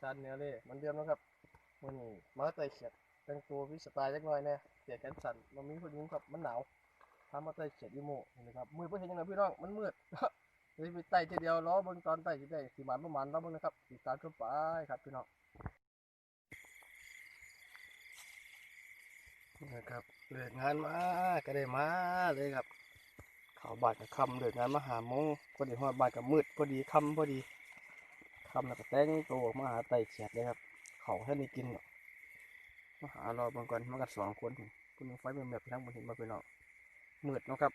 วิสันเนี่ยเลยมันเดิมนะครับมันนี่มาไต่เขียดแต่งตัววิสไตล์จักหน่อยแน่เสียแขนสั่นมันมีผู้หญิงครับมันหนาวพามาไต่เขียดอีโมนะครับมืดเพื่เห็นยังไงพี่น้องมันมืดเลยไปไต่ทีเดียวล้อเบิ่งตอนไต่จะได้สีมันประมาณแล้วเบิ่งนะครับติดตามชมไปครับพี่น้องนะครับเลิกงานมาก็ได้มาเลยครับเขาบาดกับคำเลิกงานมาหาโมงพอดีฮอดบาดกับมืดพอดีคำพอดี คำแล้วก็แต่งตัวมาหาไต่เขียดเลยครับ เขาให้ได้กินเนาะมาหารอบางก่อนมากันสองคนคุณไฟเป็นแบบทั้งบนเห็นมาเป็นเนาะมืดเนาะครับ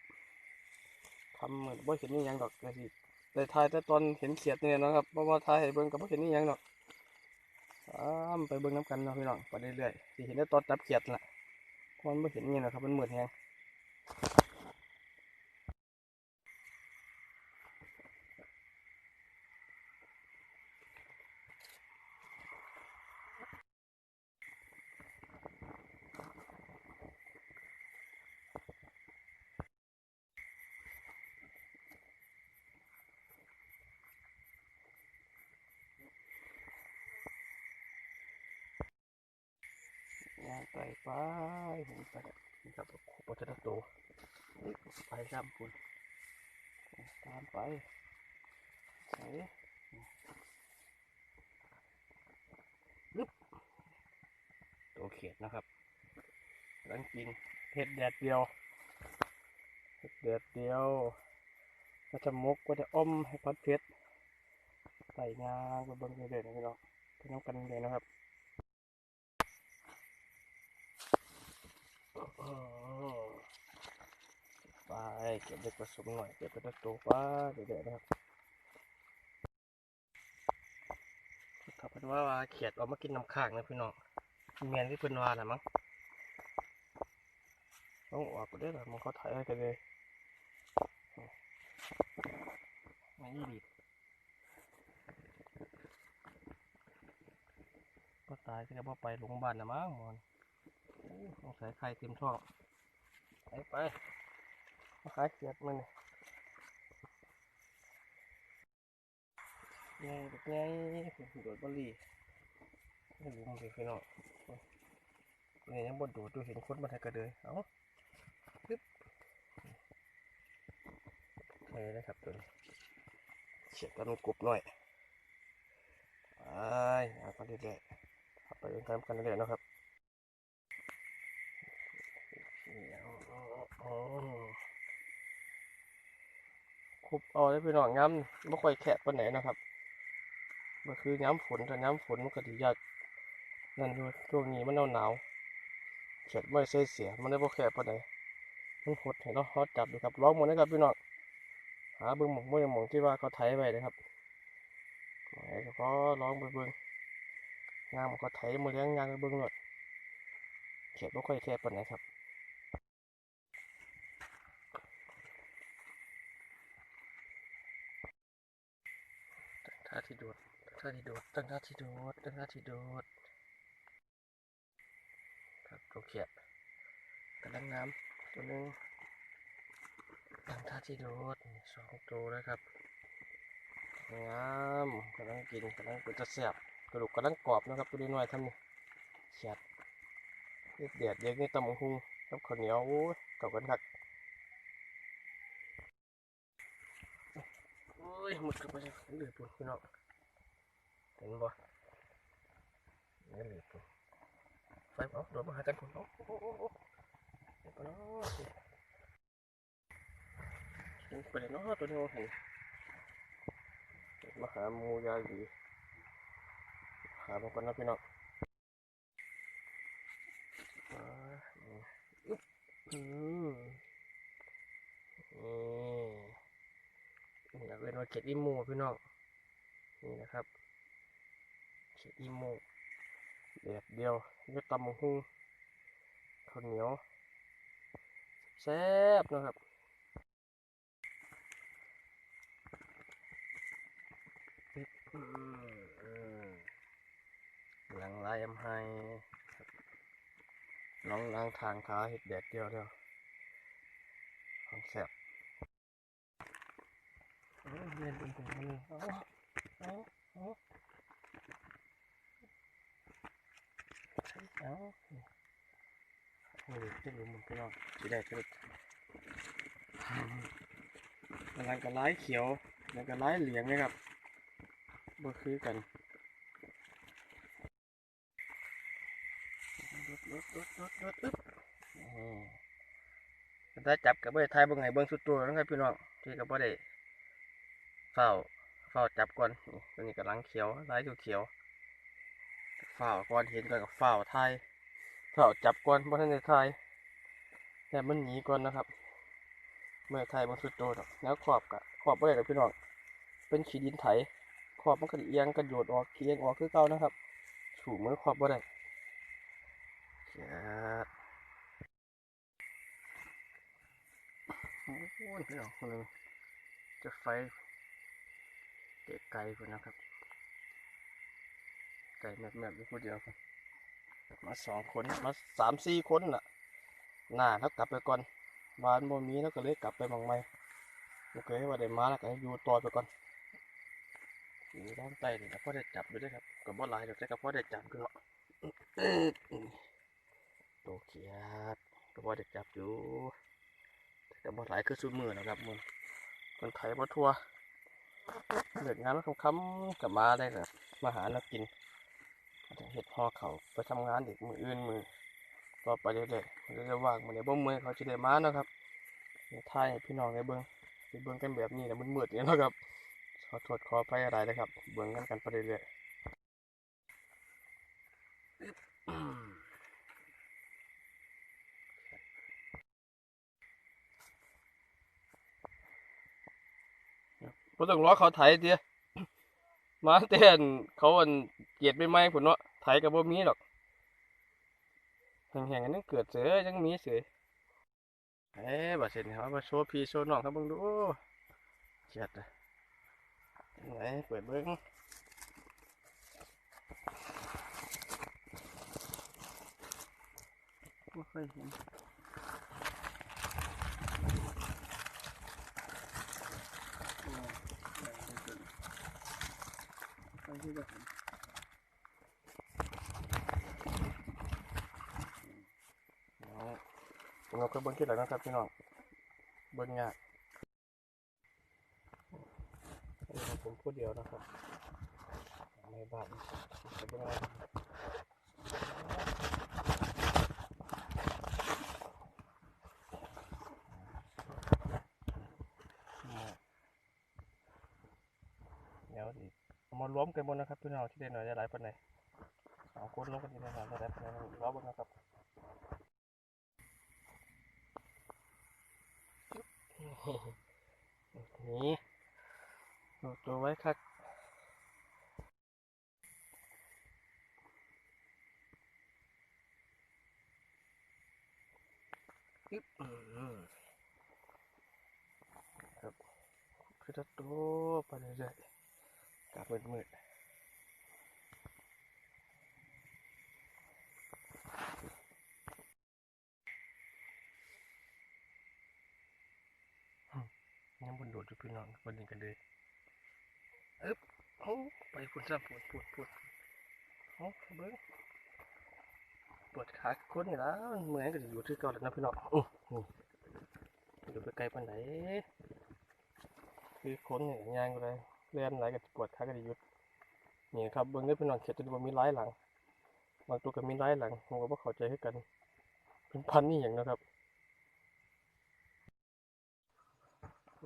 ทำเมือดบ่เห็นนี่ยังดอกแต่สิแต่ทายแต่ตอนเห็นเขียดเนี่ยนะครับเพราะว่าทายให้เบิ่งกับบ่เห็นนี่ยังดอกตามไปเบิ่งน้ำกันเนาะพี่น้องไปเรื่อยๆสิเห็นแต่ตอนจับเขียดละเพราะมันบ่เห็นนี่นะครับมันมืดแฮงางไปไปเห็นไปนี่ครับโคตรโตอุ๊ยไปซ้ำคุณตามไปใส่ลึบตัวเขียดนะครับหลังกินเห็ดแดดเดียวเห็ดแดดเดียวก็จะมกก็จะอมให้พัดเพชรใส่งางไปเบิ้งเรื่อยๆนะพี่น้องไปน้ำกันเลยนะครับ อ๋อ ไปเก็บเด็กผสมหน่อยเก็บไปตัวโตไปเดี๋ยๆนะครับถ้าเป็นว่าว่าเขียดเอามากินน้ำข้างนะพี่น้องเมียนที่เพิ่นว่าน่ะมั้งต้องออกไปได้หรอมันเขาถ่ายให้กันเลยไม่ดีก็ตายก็จะว่าไปโรงพยาบาลนะมั้งมอน สงสัยไข่เต็มท้องไปไปมาขายเกียดมันไงแบบไงโดดบอลลี่ไม่รู้มันเป็นไงเนาะนี่ยังบนดดดูเห็นคนมาไทยกระเดยเอ้าปึ๊บนี่นะครับตัวนี้เฉียดกันกรุบหน่อยไปเอาไปเรื่อยๆไปเรื่อยๆกันเรื่อยๆนะครับ คุบเอาได้ไปหน่อยย้ำไม่ค่อยแขะปนไหนนะครับมันคือย้ำฝนแต่ย้ำฝนมันก็ดียากนั่นด้วยช่วงนี้มันหนาวหนาวเขียดไม่ใช่เสียมันได้บ่แขะปนไหนมันหดเห็นเนาะฮอดจับดูครับร้องหมดนะครับพี่น้องหาเบิ้งหมองเบิ้งหมองที่ว่าเขาไถไว้นะครับไหนก็พอร้องไปเบิ้งงามเขาไถมือเลี้ยงงานไปเบิ้งหมดเขียดไม่ค่อยแขะปนไหนครับ ท่าที่โดดท่าที่โดดตั้งท่าที่โดดตั้งท่าที่โดดครับตัวเขียดกำลังน้ำตัวนึงตั้งท่าที่โดดสองตัวแล้วครับงามกำลังกินกำลังเป็นจะแสบกระดูกกำลังกรอบนะครับตัวนี้หน่อยทำนี่เขียดเด็ดเด็ดเด็กนี่ตำบักหุงกับข้าวเหนียวโอ้ยเก่ากันคักโอ้ ยหมดกับไปเลยเหลือปุ่นพี่น้องเห็นบ่นี่เลยตัวไฟเอาโดดมาหากันคนเอาโอ้โหโอ้โหเดี๋ยวก่อนเนาะไปเลยเนาะตัวนี้เห็นเดี๋ยวมาหามูยาดีหาบางคนนะพี่น้องอ่าอืมนี่อยาก เล่นว่าเก็ดอีหมูพี่น้องนี่นะครับเขียดอีโมกแดดเดียวก็ตำมะฮุ่งข้าวเหนียวแซ่บนะครับหลังลายอำไฮน้องนางทางขาเห็ดแดดเดียวเดียวของแซ่บ เรียนเป็นเป็นนี่เอาเอาเอาเอาโอ้ยจะรู้มันพี่น้องสิได้ก็กำลังกระไล่เขียวแล้วกระไล่เหลืองนะครับบ่คือกันรถรถรถรถรถอึ๊บอ๋อถ้าจับกับเบิ้ทยเบิ่งไงเบิ่งสุดตัวนะครับพี่น้องที่กับบ่ได้ เฝ้าเฝ้าจับก่อนตัวนี้กำลังเขียวไล่เขียวๆฝ่าวก่อนเห็นก่อนกับฝ่าวไทยฝ่าวจับก่อนบ่ทันได้ไทยแต่มันหนีก่อนนะครับ เมื่อไทยมันสุดโตดแล้วขอบกะขอบบ่ได้ดอกพี่น้องเป็นขีดินไถขอบมันก็เอียงกระโดดออกเอียงออกคือเก่านะครับถูมือขอบบ่ได้โอ้ยพี่น้องคนนึงจะไฟ ไกลกว่านะครับไก่แมบแมบอยู่คนเดียวครับมาสองคนมาสามสี่คนน่ะหน้าแล้วกลับไปก่อนวานบ่มีแล้วก็เลยกลับไปบางไม่โอเคว่าได้มาแล้วก็อยู่ต่อไปก่อนอยู่ด้านใต้นี่ก็พอได้จับอยู่ด้วยครับก็บ่หลายเดอกแต่ก็พอได้จับคือเนาะโตเขียดก็พอได้จับอยู่แต่ก็บ่หลายคือสุดมือนะครับมึงคนไทยมาทัว เลิกงานมาคำๆกลับมาได้ครับมาหาแล้วกินเห็ดห่อเขาไปทำงานอีกมืออื่นมือต่อไปเรื่อยๆเรื่อยๆว่างมือในบ่มือเขาจะได้มาเนาะครับในท้ายพี่น้องในเบิ้งไปเบิ้งกันแบบนี้นะมันมืดเนี่ยเนะครับขอโทษขอไปอะไรนะครับ เบิ้งกันกันไปเรื่อยๆ บ่ต้องรอเขาไถเดียมาเต้นเขาอันเกียดไม่ไหมผุนเนาะไถกับบ่มีหรอกแห่งๆกันนึงเกิดเสือยังมีเสือเอ้บัดเสร็จเขามาโชว์พี่โชว์น้องครับเบิ่งดูเจ็ดอะยังไงเปิดเบิ่งไม่ค่อยเห็นอ๋อได้ได้เกินไป ที่แบบนี้เอาเราก็เบิ้งที่ไหนนะครับพี่น้อง เบิ้งยากนี่ของผมพูดเดียวนะครับในบ้านจะเบิ้งอะไรเดี๋ยวดิเอามารวมกันบนนะครับพี่น้องที่ได้หน่อยได้หลายปันไหนสองคนรวมกันที่ได้หน่อยได้หลายปันไหนรอบบนนะครับนี่ดูตัวไว้ครับึบครับคือจะโตไปเรื่อย กับมืดมืดยังบนโดดอยู่พี่น้องบนนี้กันเลยอึ๊บโอ้ไปคุณซะปวดปวดปวดโอ้เบิ้งปวดขาคนนี่แล้วเหมือยก็จะอยู่ที่เก่าแล้วนะพี่น้องอื้อนี่อยู่ไปไกลปานไหนคือคนเนี่ยยางอะไร เลียนไหลก็ปวดขาก็จะหยุดนี่ครับเบิ้งได้อพี่น้องเขียนจนว่ามีหลายหลังบางตัวก็มีหลายหลังผมก็บ่เข้าใจให้กัน เป็นพันนี่อย่างนะครับ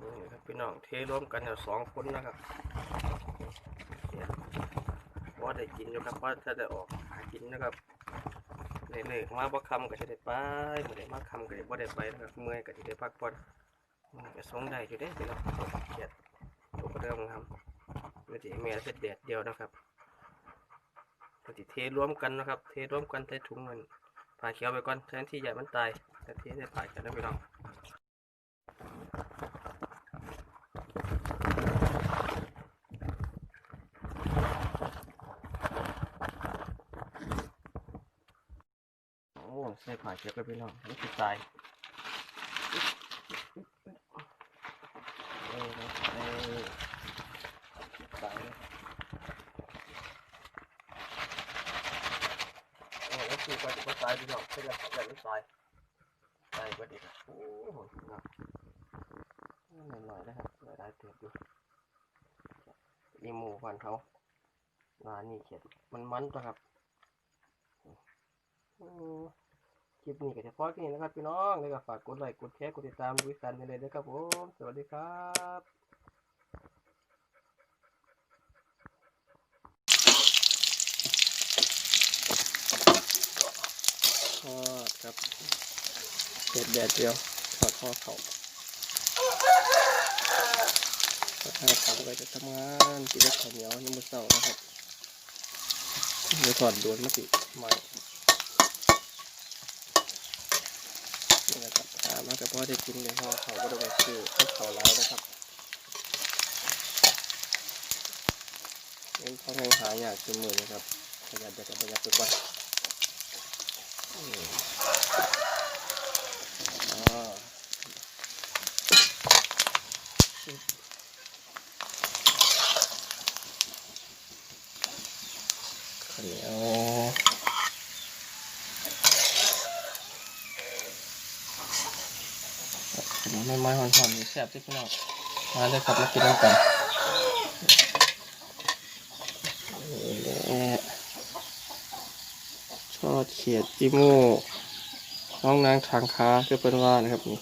นี่ครับพี่น้องเทรวมกันอยู่สองคนนะครับเนี่ยว่าได้กินอยู่ครับว่าถ้าได้ออกหากินนะครับเลิกๆมาบ่คำก็จะได้ไปบ่ได้มาคำก็จะบ่ได้ไปนะครับเมื่อยก็จะได้พักผ่อนมันก็สงได้อยู่ได้พี่น้องเกียดตัวก็ เริ่มครับมันจะแม่เสร็จแดดเดียวนะครับก็จะเทรวมกันนะครับ เทรวมกันใส่ถุงมันผ่าเขียวไปก่อนแทนที่ใหญ่มันตายแต่เทใส่ผ่ากันนะพี่น้องโอ้ใส่ผ่าเก็บไปพี่น้องนี่คือตายเออเออตาย แล้วโอ้แล้วคือก่อนจะตายพี่น้องเพื่อนเขาจะไม่ตายตายก็ดีครับโอ้โหเนาะหน่อยๆนะครับหน่อยได้เติบอยู่อีหมูฟันเขาร้านนี้เขียนมันมันตัวครับคลิปนี้ก็จะพอแค่นี้นะครับพี่น้องแล้วก็ฝากกดไลค์กดแชร์กดติดตามด้วยกันไปเลยนะครับผม สวัสดีครับ ทอดครับเด็ดแดดเดียวทอดข้อเขาทอดข้าวเขาไปจะทำงานกินได้ข้าวเหนียวนี่มือเสานะครับเดี๋ยวถอดดวนมาสิใหม่นี่นะครับหามากับพ่อได้กินเลยพ่อเขาก็ได้ไปซื้อให้เขาแล้วนะครับเงินเขายังหาอยากกินมือนนะครับประหยัดจะประหยัดไปก่อน เหนียวขนมไม่ไม้หอนๆนี่แซ่บที่พี่น้องมาเลยครับมากินน้ำกันแหละชอด เขียดจิโม่น้องนางทางค้าคือเป็นว่านะครับนี่